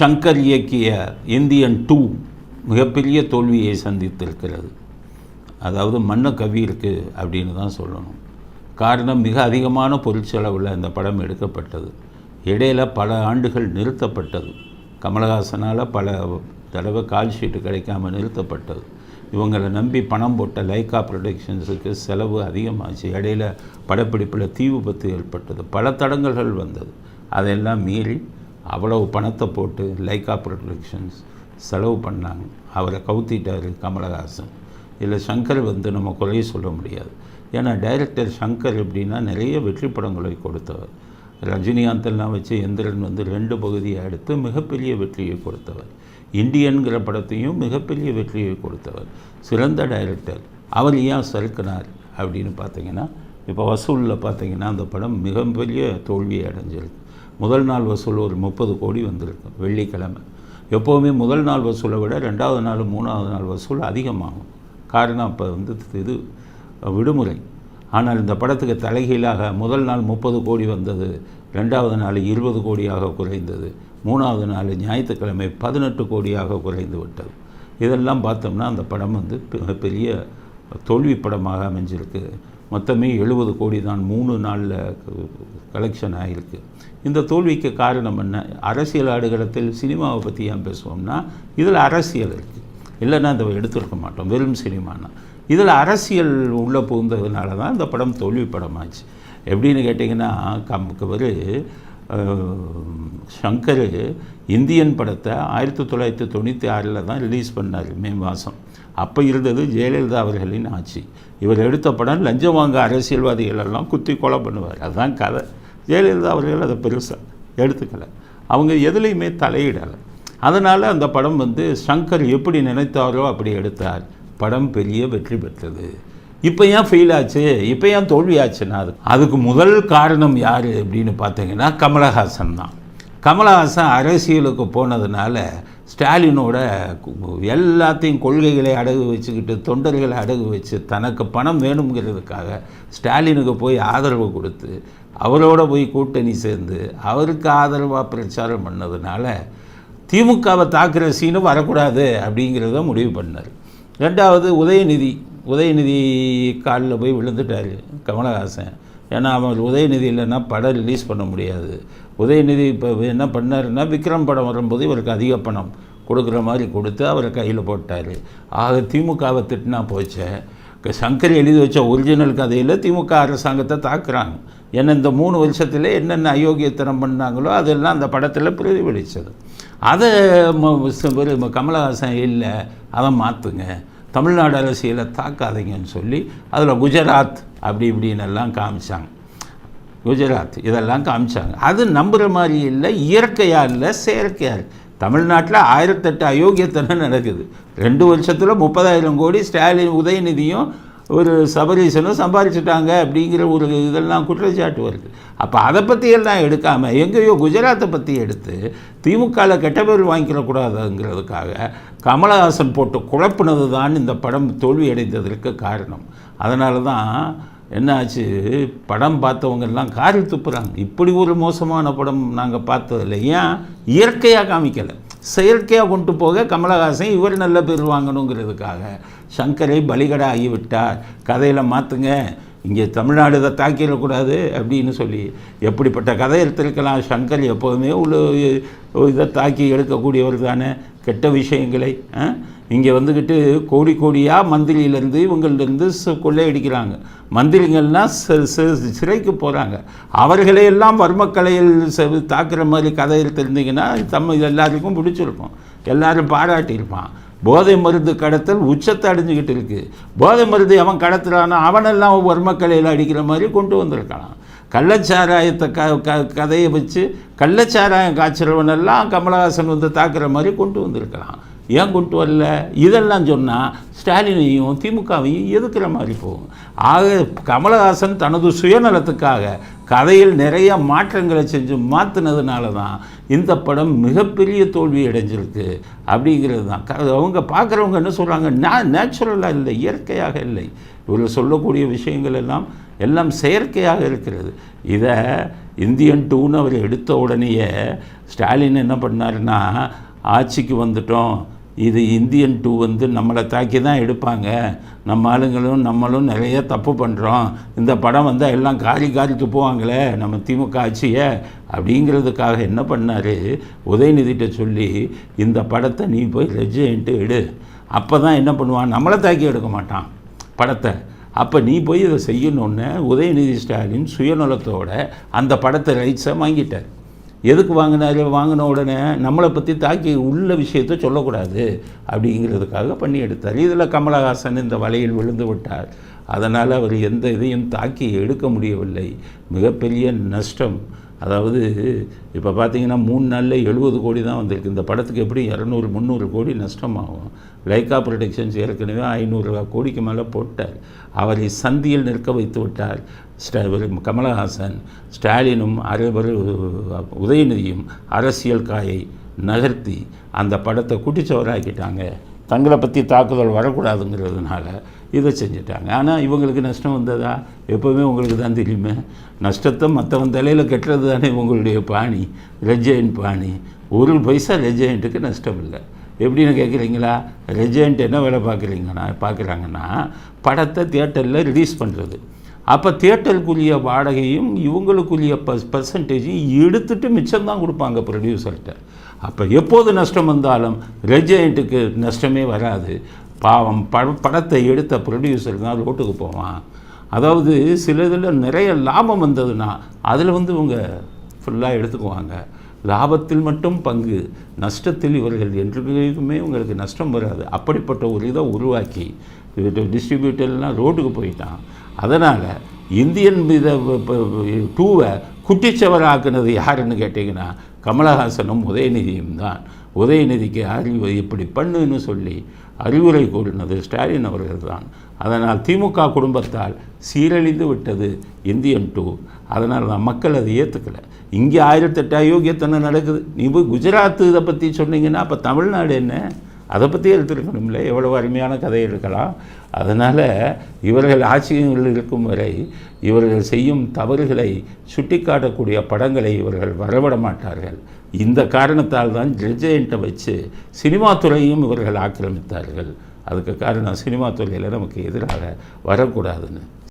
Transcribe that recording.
ஷங்கர் இயக்கிய Indian two மிகப்பெரிய தோல்வியை சந்தித்திருக்கிறது. அதாவது மண்ண கவி இருக்குது அப்படின்னு தான் சொல்லணும். காரணம் மிக அதிகமான பொருட்செலவில் இந்த படம் எடுக்கப்பட்டது. இடையில பல ஆண்டுகள் நிறுத்தப்பட்டது. கமலஹாசனால் பல தடவை கால் ஷீட்டு கிடைக்காம நிறுத்தப்பட்டது. இவங்களை நம்பி பணம் போட்ட லைக்கா ப்ரொடக்ஷன்ஸுக்கு செலவு அதிகமாச்சு. இடையில படப்பிடிப்பில் தீ விபத்து ஏற்பட்டது. பல தடங்கல்கள் வந்தது. அதெல்லாம் மீறி அவ்வளவு பணத்தை போட்டு லைக்கா ப்ரொடக்ஷன்ஸ் செலவு பண்ணாங்க. அவரை கவுத்திட்டார் கமலஹாசன். இதில் சங்கர் வந்து நம்ம குறைய சொல்ல முடியாது. ஏன்னா டைரக்டர் சங்கர் எப்படின்னா நிறைய வெற்றி படங்களை கொடுத்தவர். ரஜினிகாந்தெல்லாம் வச்சு எந்திரன் வந்து ரெண்டு பகுதியை எடுத்து மிகப்பெரிய வெற்றியை கொடுத்தவர். இந்தியன்கிற படத்தையும் மிகப்பெரிய வெற்றியை கொடுத்தவர். சிறந்த டைரக்டர் அவர் ஏன் சறுக்கினார் அப்படின்னு பார்த்தீங்கன்னா இப்போ வசூலில் பார்த்தீங்கன்னா அந்த படம் மிகப்பெரிய தோல்வியை அடைஞ்சிருக்கு. முதல் நாள் வசூல் ஒரு முப்பது கோடி வந்திருக்கு வெள்ளிக்கிழமை. எப்போவுமே முதல் நாள் வசூலை விட ரெண்டாவது நாள் மூணாவது நாள் வசூல் அதிகமாகும். காரணம் அப்போ வந்து இது விடுமுறை. ஆனால் இந்த படத்துக்கு தலைகீழாக முதல் நாள் முப்பது கோடி வந்தது ரெண்டாவது நாள் இருபது கோடியாக குறைந்தது மூணாவது நாள் ஞாயிற்றுக்கிழமை பதினெட்டு கோடியாக குறைந்து விட்டது. இதெல்லாம் பார்த்தோம்னா அந்த படம் வந்து பெரிய தோல்வி படமாக அமைஞ்சிருக்கு. மொத்தமே எழுபது கோடி தான் மூணு நாளில் கலெக்ஷன் ஆகிருக்கு இந்த தோல்விக்கு காரணம் என்ன? அரசியல் ஆடுகளத்தில் சினிமாவை பற்றி ஏன் பேசுவோம்னா இதில் அரசியல் இருக்குது இல்லைன்னா அதை எடுத்துருக்க மாட்டோம். வெறும் சினிமானா இதில் அரசியல் உள்ளே புகுந்ததுனால தான் இந்த படம் தோல்வி படமாச்சு எப்படின்னு கேட்டிங்கன்னா கம்க்கு ஒரு ஷங்கர் இந்தியன் படத்தை ஆயிரத்தி தொள்ளாயிரத்தி தொண்ணூற்றி ஆறில் தான் ரிலீஸ் பண்ணார் மே மாதம். அப்போ இருந்தது ஜெயலலிதா அவர்களின் ஆட்சி. இவர் எடுத்த படம் லஞ்சம் வாங்க அரசியல்வாதிகள் எல்லாம் குத்தி கொலை பண்ணுவார். அதுதான் கதை. ஜெயலலிதா அவர்கள் அதை பெருசாக எடுத்துக்கலை. அவங்க எதுலேயுமே தலையிடலை. அதனால் அந்த படம் வந்து சங்கர் எப்படி நினைத்தாரோ அப்படி எடுத்தார். படம் பெரிய வெற்றி பெற்றது. இப்போ ஏன் ஃபெயில் ஆச்சு? இப்போ ஏன் தோல்வி ஆச்சுன்னா அது அதுக்கு முதல் காரணம் யார் அப்படின்னு பார்த்தீங்கன்னா கமலஹாசன் தான். கமலஹாசன் அரசியலுக்கு போனதுனால ஸ்டாலினோட எல்லாத்தையும் கொள்கைகளை அடகு வச்சுக்கிட்டு தொண்டர்களை அடகு வச்சு தனக்கு பணம் வேணுங்கிறதுக்காக ஸ்டாலினுக்கு போய் ஆதரவு கொடுத்து அவரோட போய் கூட்டணி சேர்ந்து அவருக்கு ஆதரவாக பிரச்சாரம் பண்ணதுனால திமுகவை தாக்குற சீனும் வரக்கூடாது அப்படிங்கிறத முடிவு பண்ணார். ரெண்டாவது உதயநிதி. உதயநிதி காலில் போய் விழுந்துட்டார் கமலஹாசன். ஏன்னா அவன் உதயநிதி இல்லைன்னா படம் ரிலீஸ் பண்ண முடியாது. உதயநிதி இப்போ என்ன பண்ணாருன்னா விக்ரம் படம் வரும்போது இவருக்கு அதிக பணம் கொடுக்குற மாதிரி கொடுத்து அவரை கையில் போட்டார். ஆக திமுகவை திட்டினா போச்சேன் சங்கர் எழுதி வச்ச ஒரிஜினல் கதையில் திமுக அரசாங்கத்தை தாக்குறாங்க. ஏன்னா இந்த மூணு வருஷத்தில் என்னென்ன அயோக்கியத்தனம் பண்ணாங்களோ அதெல்லாம் அந்த படத்தில் பிரதிபலித்தது அதை கமலஹாசன் இல்லை அதை மாற்றுங்க தமிழ்நாடு அரசியலை தாக்காதீங்கன்னு சொல்லி அதில் குஜராத் அப்படி இப்படின்னு எல்லாம் காமிச்சாங்க. குஜராத் இதெல்லாம் காமிச்சாங்க. அது நம்புகிற மாதிரி இல்லை இயற்கையாக இல்லை செயற்கையாக இல்லை தமிழ்நாட்டில் ஆயிரத்தெட்டு அயோக்கியத்தனம் நடக்குது. ரெண்டு வருஷத்தில் முப்பதாயிரம் கோடி ஸ்டாலின் உதயநிதியும் ஒரு சபரீசனும் சம்பாரிச்சிட்டாங்க அப்படிங்கிற ஒரு இதெல்லாம் குற்றச்சாட்டு வருது. அப்போ அதை பற்றியெல்லாம் எடுக்காமல் எங்கேயோ குஜராத்தை பற்றி எடுத்து திமுகவில் கெட்ட பேர் வாங்கிக்கிறக்கூடாதுங்கிறதுக்காக கமலஹாசன் போட்டு குழப்பினது தான் இந்த படம் தோல்வி அடைந்ததற்கு காரணம். அதனால தான் என்னாச்சு? படம் பார்த்தவங்கெல்லாம் காரில் துப்புறாங்க. இப்படி ஒரு மோசமான படம் நாங்கள் பார்த்ததில்ல. ஏன்? இயற்கையாக காமிக்கலை. செயற்கையாக கொண்டு போக கமலஹாசன் இவர் நல்ல பேர் வாங்கணுங்கிறதுக்காக சங்கரை பலிகடா ஆகிவிட்டார் கதையில் மாற்றுங்க இங்கே தமிழ்நாடு இதை தாக்கிடக்கூடாது அப்படின்னு சொல்லி எப்படிப்பட்ட கதை எடுத்திருக்கலாம் சங்கர் எப்போதுமே உள்ள இதை தாக்கி எடுக்கக்கூடியவர் தானே கெட்ட விஷயங்களை இங்கே வந்துக்கிட்டு கோடி கோடியாக மந்திரியிலேருந்து இவங்கள்டேருந்து கொள்ளையடிக்கிறாங்க. மந்திரிகள்லாம் சிறைக்கு போகிறாங்க அவர்களையெல்லாம் வர்மக்கலையில் தாக்குற மாதிரி கதை எடுத்திருந்தீங்கன்னா தம்ம எல்லாருக்கும் பிடிச்சிருக்கும் எல்லாரும் பாராட்டியிருப்பான். போதை மருந்து கடத்தல் உச்சத்தை அடைஞ்சிக்கிட்டு இருக்குது போதை மருந்து அவன் கடத்துறானோ அவனெல்லாம் வர்மக்கலையில் அடிக்கிற மாதிரி கொண்டு வந்திருக்கலாம். கள்ளச்சாராயத்தை க க கதையை வச்சு கள்ளச்சாராயம் காய்ச்சறவனெல்லாம் கமலஹாசன் வந்து தாக்குற மாதிரி கொண்டு வந்திருக்கலாம். ஏன் கொண்டு வரல? இதெல்லாம் சொன்னால் ஸ்டாலினையும் திமுகவையும் எதுக்கிற மாதிரி போகும். ஆக கமலஹாசன் தனது சுயநலத்துக்காக கதையில் நிறைய மாற்றங்களை செஞ்சு மாற்றினதுனால தான் இந்த படம் மிகப்பெரிய தோல்வி அடைஞ்சிருக்கு. அப்படிங்கிறது தான். அவங்க பார்க்குறவங்க என்ன சொல்கிறாங்க நே நேச்சுரலாக இல்லை இயற்கையாக இல்லை. இவர்கள் சொல்லக்கூடிய விஷயங்கள் எல்லாம் எல்லாம் செயற்கையாக இருக்கிறது. இதை இந்தியன் டூன்னு அவர் எடுத்த உடனேயே ஸ்டாலின் என்ன பண்ணாருன்னா ஆட்சிக்கு வந்துட்டோம். இது இந்தியன் டூ வந்து நம்மளை தாக்கி தான் எடுப்பாங்க. நம்ம ஆளுங்களும் நம்மளும் நிறைய தப்பு பண்ணுறோம் இந்த படம் வந்தால் எல்லாம் காரி காரிக்கு போவாங்களே நம்ம திமுக ஆட்சியை? அப்படிங்கிறதுக்காக என்ன பண்ணார்? உதயநிதிட்ட சொல்லி இந்த படத்தை நீ போய் ரெஜென்ட்டு எடு. அப்போ தான் என்ன பண்ணுவான்? நம்மளை தாக்கி எடுக்க மாட்டான் படத்தை. அப்போ நீ போய் இதை செய்யணுன்னு உதயநிதி ஸ்டாலின் சுயநலத்தோட அந்த படத்தை ரைட்ஸை வாங்கிட்டார். எதுக்கு வாங்கினாரு? வாங்கின உடனே நம்மளை பற்றி தாக்கி உள்ள விஷயத்த சொல்லக்கூடாது அப்படிங்கிறதுக்காக பண்ணி எடுத்தார். இதில் கமலஹாசன் இந்த வலையில் விழுந்து விட்டார். அதனால் அவர் எந்த இதையும் தாக்கி எடுக்க முடியவில்லை. மிகப்பெரிய நஷ்டம். அதாவது இப்போ பார்த்தீங்கன்னா மூணு நாளில் எழுபது கோடி தான் வந்திருக்கு. இந்த படத்துக்கு எப்படி இரநூறு முந்நூறு கோடி நஷ்டமாகும்? லைக்கா ப்ரொடக்ஷன்ஸ் ஏற்கனவே ஐநூறு கோடிக்கு மேலே போட்டார். அவரை சந்தியில் நிற்க வைத்து விட்டார். ஸ்டா இவர் கமலஹாசன் ஸ்டாலினும் அரைவர் உதயநிதியும் அரசியல் காயை நகர்த்தி அந்த படத்தை குட்டிச்சவராக்கிட்டாங்க. தங்களை பற்றி தாக்குதல் வரக்கூடாதுங்கிறதுனால இதை செஞ்சுட்டாங்க. ஆனால் இவங்களுக்கு நஷ்டம் வந்ததா? எப்போவுமே உங்களுக்கு தான் தெரியுமே. நஷ்டத்தை மற்றவன் தலையில் கட்டுறது தானே உங்களுடைய பாணி ரெஜெயின் பாணி. ஒரு பைசா ரெஜெயின்ட்டுக்கு நஷ்டம் இல்லை. எப்படின்னு கேட்குறீங்களா ரெஜெண்ட் என்ன வேலை பார்க்குறீங்கன்னா பார்க்குறாங்கன்னா படத்தை தியேட்டரில் ரிலீஸ் பண்ணுறது அப்போ தியேட்டருக்குரிய வாடகையும் இவங்களுக்குரிய பஸ் பர்சன்டேஜையும் எடுத்துட்டு மிச்சம் தான் கொடுப்பாங்க ப்ரொடியூசர்கிட்ட அப்போ எப்போது நஷ்டம் வந்தாலும் ரெஜெயிண்ட்டுக்கு நஷ்டமே வராது. பாவம் பட படத்தை எடுத்த ப்ரொடியூசர் தான் ரோட்டுக்கு போவான். அதாவது சில இதில் நிறைய லாபம் வந்ததுன்னா அதில் வந்து இவங்க ஃபுல்லாக எடுத்துக்குவாங்க. லாபத்தில் மட்டும் பங்கு நஷ்டத்தில் இவர்கள் என்றுமே உங்களுக்கு நஷ்டம் வராது. அப்படிப்பட்ட ஒரு இதை உருவாக்கி டிஸ்ட்ரிபியூட்டர்லாம் ரோட்டுக்கு போயிட்டான். அதனால் இந்தியன் இதை டூவை குட்டிச்சவராக்குனது யாருன்னு கேட்டிங்கன்னா கமலஹாசனும் உதயநிதியும் தான். உதயநிதிக்கு அறிவு இப்படி பண்ணுன்னு சொல்லி அறிவுரை கூறினது ஸ்டாலின் அவர்கள் தான் அதனால் திமுக குடும்பத்தால் சீரழிந்து விட்டது இந்தியன் டூ. அதனால் தான் மக்கள் அதை ஏற்றுக்கலை இங்கே ஆயிரத்தெட்டு அயோக்கியத்தனம் நடக்குது. நீ போய் குஜராத்து இதை பற்றி சொன்னீங்கன்னா அப்போ தமிழ்நாடு என்ன? அதை பற்றி எடுத்துருக்கணும்ல எவ்வளோ அருமையான கதை இருக்கலாம் அதனால் இவர்கள் ஆட்சியில் இருக்கும் வரை இவர்கள் செய்யும் தவறுகளை சுட்டிக்காட்டக்கூடிய படங்களை இவர்கள் வரவிட மாட்டார்கள். இந்த காரணத்தால் தான் ஜெஜெயண்ட்டை வச்சு சினிமா துறையும் இவர்கள் ஆக்கிரமித்தார்கள். அதுக்கு காரணம் சினிமா துறையில் நமக்கு எதிராக வரக்கூடாதுன்னு.